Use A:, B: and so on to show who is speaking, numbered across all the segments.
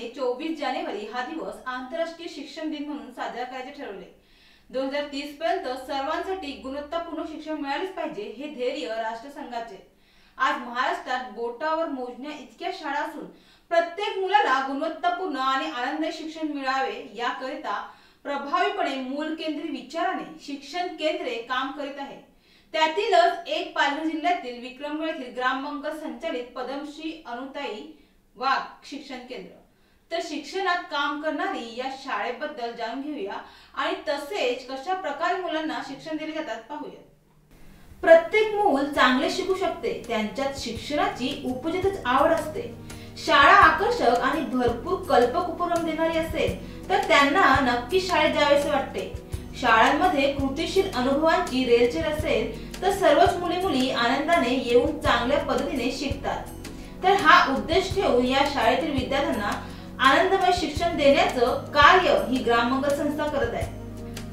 A: संघटनेने चोवीस जानेवारी हा दिवस आंतरराष्ट्रीय शिक्षण दिन म्हणून साजरा करायचे ठरवले. दोन हजार तीस पर्यंत सर्वांसाठी गुणवत्तापूर्ण शिक्षण मिळालेच पाहिजे हे ध्येय राष्ट्रसंघाचे. आज महाराष्ट्रात बोटावर मोजण्या इतक्या शाळा असून प्रत्येक मुलाला गुणवत्तापूर्ण आणि आनंददायी शिक्षण मिळावे याकरिता प्रभावीपणे मूल केंद्रीय विचाराने शिक्षण केंद्रे काम करीत आहे. त्यातीलच एक पालघर जिल्ह्यातील विक्रमगड येथील ग्रामबंक संचालित पद्मश्री अनुताई वाघ शिक्षण केंद्र. तर शिक्षणात काम करणारी या शाळेबद्दल जाणून घेऊया आणि तसेच कशा प्रकारे मुलांना शिक्षण दिले जातात पाहूया प्रत्येक मूल चांगले शिकू शकते त्यांच्यात शिक्षणाची उपजितच आवड असते. शाळा आकर्षक आणि भरपूर कल्पक उपक्रम देणारी असेल तर त्यांना नक्की शाळेत जावेसे वाटते. शाळांमध्ये कृतीशील अनुभवांची रेलचेल असेल तर सर्वच मुली मुली आनंदाने येऊन चांगल्या पद्धतीने शिकतात. तर हा उद्देश ठेवून या शाळेतील विद्यार्थ्यांना आनंदमय शिक्षण देण्याचं कार्य ही ग्रामगत संस्था करत आहे.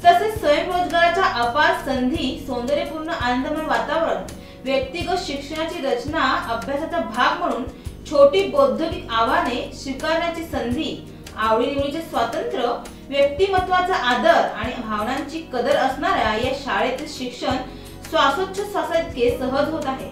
A: तसेच स्वयंरोजगाराच्या अपार संधी सौंदर्यपूर्ण आनंदमय वातावरण व्यक्तिगत शिक्षणाची रचना अभ्यासाचा भाग म्हणून छोटी बौद्धिक आव्हाने स्वीकारण्याची संधी आवडीनिवडीचे स्वातंत्र्य व्यक्तिमत्वाचा आदर आणि भावनांची कदर असणाऱ्या या शाळेतील शिक्षण श्वासोच्छ्वासाइतके सहज होत आहे.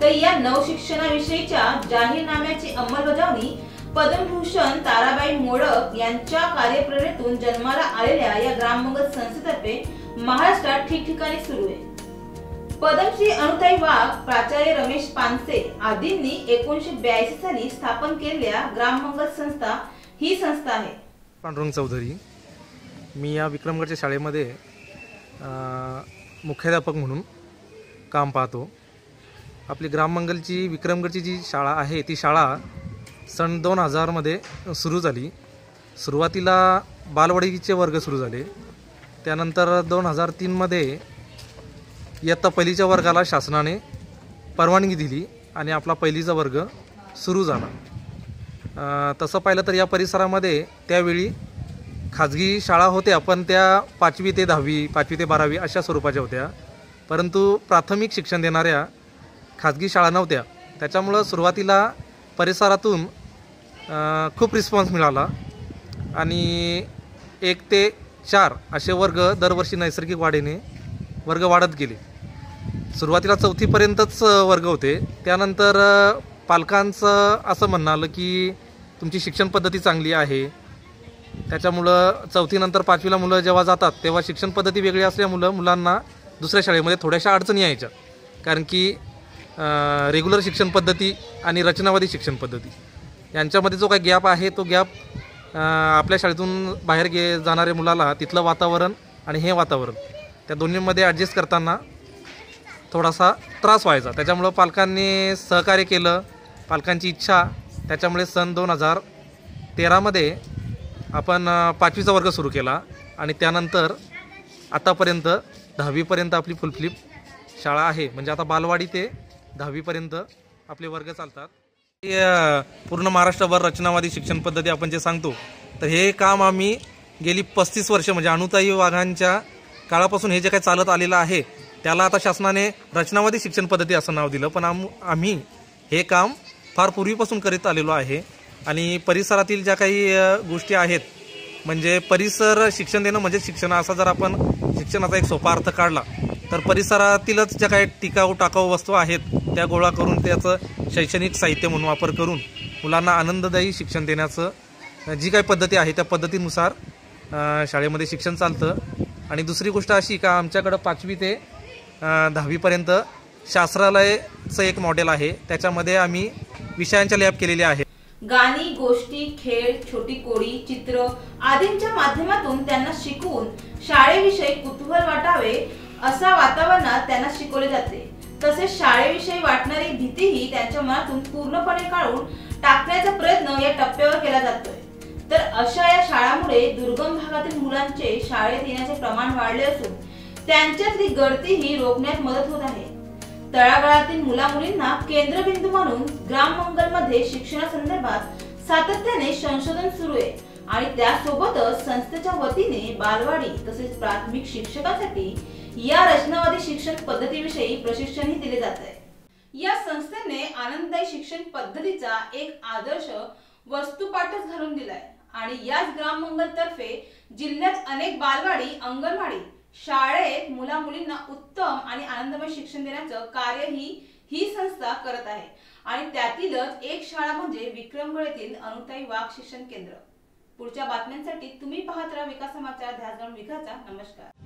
A: तर या नवशिक्षणाविषयीच्या जाहीरनाम्याची अंमलबजावणी पद्मभूषण ताराबाई मोडक यांच्या कार्यप्रेरणेतून जन्माला आलेल्या या ग्राममंगल संस्थेतर्फे महाराष्ट्रात ठिकठिकाणी सुरू आहे. पद्मश्री अनुताई वाघ प्राचार्य रमेश पानसे आदींनी एकोणीशे ब्याऐंशी साली स्थापन केलेल्या ग्राममंगल संस्था ही संस्था आहे.
B: पांडुरंग चौधरी मी या विक्रमगडच्या शाळेमध्ये मुख्याध्यापक म्हणून काम पाहतो. आपली ग्राममंगलची विक्रमगडची जी शाळा आहे ती शाळा सन दोन हजारमध्ये सुरू झाली. सुरुवातीला बालवाडीचे वर्ग सुरू झाले. त्यानंतर दोन हजार तीनमध्ये इयत्ता पहिलीच्या वर्गाला शासनाने परवानगी दिली आणि आपला पहिलीचा वर्ग सुरू झाला. तसं पाहिलं तर या परिसरामध्ये त्यावेळी खाजगी शाळा होत्या पण त्या पाचवी ते दहावी पाचवी ते बारावी अशा स्वरूपाच्या होत्या. परंतु प्राथमिक शिक्षण देणाऱ्या खाजगी शाळा नव्हत्या. त्याच्यामुळं सुरुवातीला परिसरातून खूप रिस्पॉन्स मिळाला. आणि एक ते चार असे वर्ग दरवर्षी नैसर्गिक वाढीने वर्ग वाढत गेले. सुरुवातीला चौथीपर्यंतच वर्ग होते. त्यानंतर पालकांचं असं म्हणणं आलं की तुमची शिक्षण पद्धती चांगली आहे. त्याच्यामुळं चौथीनंतर पाचवीला मुलं जेव्हा जातात तेव्हा शिक्षण पद्धती वेगळी असल्यामुळं मुलांना दुसऱ्या शाळेमध्ये थोड्याशा अडचणी यायच्या. कारण की रेग्युलर शिक्षण पद्धती आणि रचनावादी शिक्षण पद्धती. यांच्यामध्ये जो काही गॅप आहे तो गॅप आपल्या शाळेतून बाहेर गे जाणाऱ्या मुलाला तिथलं वातावरण आणि हे वातावरण त्या दोन्हीमध्ये ॲडजस्ट करताना थोडासा त्रास व्हायचा. त्याच्यामुळं पालकांनी सहकार्य केलं पालकांची इच्छा त्याच्यामुळे सन दोन हजार तेरामध्ये आपण पाचवीचा वर्ग सुरू केला आणि त्यानंतर आतापर्यंत दहावीपर्यंत आपली फुलफ्लिप शाळा आहे. म्हणजे आता बालवाडी ते दहावीपर्यंत आपले वर्ग चालतात. पूर्ण महाराष्ट्रभर रचनावादी शिक्षण पद्धती आपण जे सांगतो तर हे काम आम्ही गेली पस्तीस वर्ष म्हणजे अनुताई वाघांच्या काळापासून हे जे काही चालत आलेलं आहे त्याला आता शासनाने रचनावादी शिक्षण पद्धती असं नाव दिलं. पण आम आम्ही हे काम फार पूर्वीपासून करीत आलेलो आहे. आणि परिसरातील ज्या काही गोष्टी आहेत म्हणजे परिसर शिक्षण देणं म्हणजे शिक्षण. असा जर आपण शिक्षणाचा एक सोपा अर्थ काढला तर परिसरातीलच ज्या काही टिकाऊ टाकाऊ वस्तू आहेत त्या गोळा करून त्याचं शैक्षणिक साहित्य म्हणून वापर करून मुलांना आनंददायी शिक्षण देण्याचं जी काही पद्धती आहे त्या पद्धतीनुसार शाळेमध्ये शिक्षण चालतं. आणि दुसरी गोष्ट अशी का आमच्याकडं पाचवी ते दहावीपर्यंत शास्त्रालयचं एक मॉडेल आहे. त्याच्यामध्ये आम्ही विषयांच्या लॅब केलेल्या आहे
A: गाणी गोष्टी खेळ छोटी कोडी चित्र आदींच्या माध्यमातून त्यांना शिकवून शाळेविषयी कुतूहल वाटावे असा वातावरणात त्यांना शिकवले जाते. तसेच शाळेविषयी वाटणारी भीतीही त्यांच्या मनातून पूर्णपणे काढून टाकण्याचा प्रयत्न या टप्प्यावर केला जातोय. तर अशा या शाळांमुळे दुर्गम भागातील मुलांचे शाळेत येण्याचे प्रमाण वाढले असून त्यांच्यातली गळतीही रोखण्यात मदत होत आहे. तळागाळातील मुला मुलींना केंद्रबिंदू म्हणून ग्राम मंगलमध्ये शिक्षणासंदर्भात सातत्याने संशोधन सुरू आहे. आणि त्यासोबतच संस्थेच्या वतीने बालवाडी तसेच प्राथमिक शिक्षकांसाठी या रचनावादी शिक्षण पद्धतीविषयी प्रशिक्षणही दिले जात आहे. या संस्थेने आनंददायी शिक्षण पद्धतीचा एक आदर्श वस्तुपाठच घालून दिलाय. आणि याच ग्राम तर्फे जिल्ह्यात अनेक बालवाडी अंगणवाडी शाळेत मुला मुलींना उत्तम आणि आनंदमय शिक्षण देण्याचं कार्य ही ही संस्था करत आहे. आणि त्यातीलच एक शाळा म्हणजे विक्रमगड येथील अनुताई वाघ शिक्षण केंद्र. पुढच्या बातम्यांसाठी तुम्ही पाहत राहा विकास समाचार ध्यास विकासचा नमस्कार.